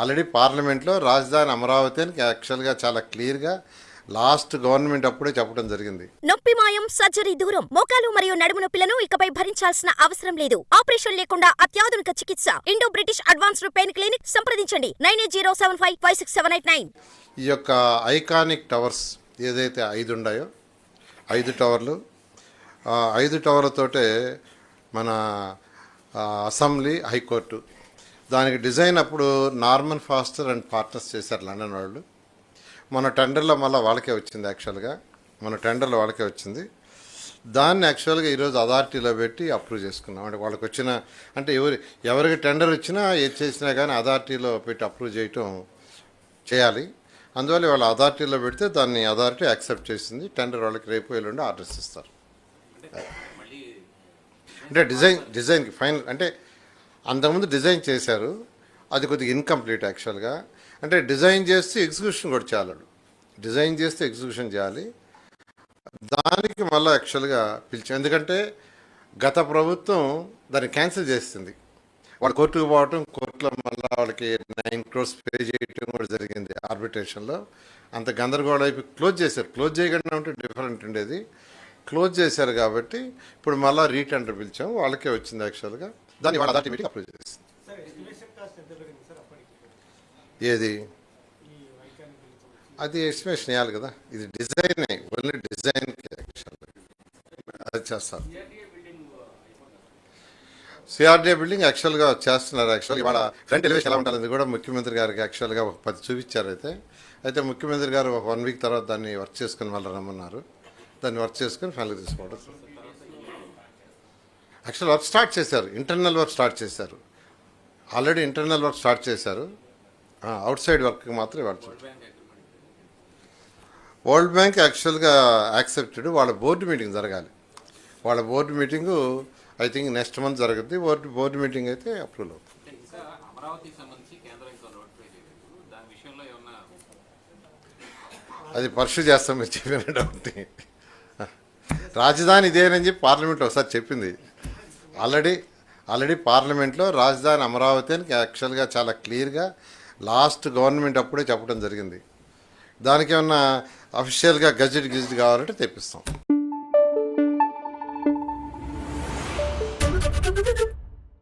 Already పార్లమెంట్లో రాజధాని అమరావతి అని యాక్చువల్గా చాలా క్లియర్గా లాస్ట్ గవర్నమెంట్ అప్పుడే చెప్పడం జరిగింది. నొప్పి మాయం సర్జరీ దూరం మోకాలు మరియు నడుము నొప్పులను ఇకపై భరించాల్సిన అవసరం లేదు. ఆపరేషన్ లేకుండా అత్యాధునిక చికిత్స. Indo British advanced pain clinic సంప్రదించండి. Nine eight zero seven five five six seven eight nine. ఈ యొక్క ఐకానిక్ టవర్స్ ఏదైతే ఐదు ఉన్నాయో ఐదు టవర్లు ఐదు టవర్లతోటే మన అసెంబ్లీ హైకోర్టు దానికి డిజైన్ అప్పుడు నార్మన్ ఫాస్టర్ అండ్ పార్ట్నర్స్ చేశారు లండన్ వాళ్ళు. మన టెండర్లో మళ్ళీ వాళ్ళకే వచ్చింది యాక్చువల్గా. మన టెండర్లో వాళ్ళకే వచ్చింది. దాన్ని యాక్చువల్గా ఈరోజు అథారిటీలో పెట్టి అప్రూవ్ చేసుకున్నాం. అంటే వాళ్ళకి వచ్చిన అంటే ఎవరి ఎవరికి టెండర్ వచ్చినా ఏది చేసినా కానీ అథారిటీలో పెట్టి అప్రూవ్ చేయటం చేయాలి. అందువల్ల వాళ్ళ అథారిటీలో పెడితే దాన్ని అథారిటీ యాక్సెప్ట్ చేసింది. టెండర్ వాళ్ళకి రేపు ఎల్లుండి ఆర్డర్స్ ఇస్తారు. అంటే డిజైన్ డిజైన్కి ఫైనల్ అంటే అంతకుముందు డిజైన్ చేశారు. అది కొద్దిగా ఇన్కంప్లీట్ యాక్చువల్గా అంటే డిజైన్ చేస్తే ఎగ్జిక్యూషన్ కూడా చేయాలి వాడు. డిజైన్ చేస్తే ఎగ్జిక్యూషన్ చేయాలి. దానికి మళ్ళీ యాక్చువల్గా పిలిచి ఎందుకంటే గత ప్రభుత్వం దాన్ని క్యాన్సిల్ చేస్తుంది వాళ్ళు కోర్టుకు పోవటం కోర్టులో మళ్ళీ వాళ్ళకి నైన్ క్రోర్స్ పే చేయటం కూడా జరిగింది ఆర్బిట్రేషన్లో అంత గందరగోళం అయిపోయి క్లోజ్ చేశారు. క్లోజ్ చేయకుండా ఉంటే డిఫరెంట్ ఉండేది. క్లోజ్ చేశారు కాబట్టి ఇప్పుడు మళ్ళీ రీటెండర్ పిలిచాం వాళ్ళకే వచ్చింది యాక్చువల్గా దాన్ని వాళ్ళ అథారిటీ మీటింగ్ అప్రూవ్ అప్పటికి? ఏది? అది ఎస్టిమేషన్ వేయాలి కదా. ఇది డిజైన్ ఓన్లీ యాక్చువల్గా అది చేస్తారు. సిఆర్డీఏ బిల్డింగ్ యాక్చువల్గా చేస్తున్నారు యాక్చువల్గా ఇవాళ ఫ్రంట్ ఎలివేషన్ ఎలా ఉంటుంది కూడా ముఖ్యమంత్రి గారికి యాక్చువల్గా ఒక పది చూపించారు అయితే. అయితే ముఖ్యమంత్రి గారు ఒక వన్ వీక్ తర్వాత దాన్ని వర్క్ చేసుకుని మళ్ళీ రమ్మన్నారు. దాన్ని వర్క్ చేసుకుని ఫైనల్ తీసుకోవడం యాక్చువల్ వర్క్ స్టార్ట్ చేశారు. ఇంటర్నల్ వర్క్ స్టార్ట్ చేశారు. ఆల్రెడీ ఇంటర్నల్ వర్క్ స్టార్ట్ చేశారు. అవుట్ సైడ్ వర్క్ మాత్రం ఇవాళ వరల్డ్ బ్యాంక్ యాక్చువల్గా యాక్సెప్టెడ్ వాళ్ళ బోర్డు మీటింగ్ జరగాలి. వాళ్ళ board meeting I think next month జరుగుద్ది. బోర్డు బోర్డు మీటింగ్ అయితే అప్రూవల్ అవుతుంది. అది పర్సు చేస్తాం మీరు చెప్పిన డౌట్ రాజధాని ఇదేనని చెప్పి పార్లమెంట్లో ఒకసారి చెప్పింది. ఆల్రెడీ ఆల్రెడీ పార్లమెంట్లో రాజధాని అమరావతి అని యాక్చువల్గా చాలా క్లియర్గా లాస్ట్ గవర్నమెంట్ అప్పుడే చెప్పడం జరిగింది. దానికి ఏమన్నా అఫీషియల్గా గజెట్ గిజెట్ కావాలంటే తెప్పిస్తాం.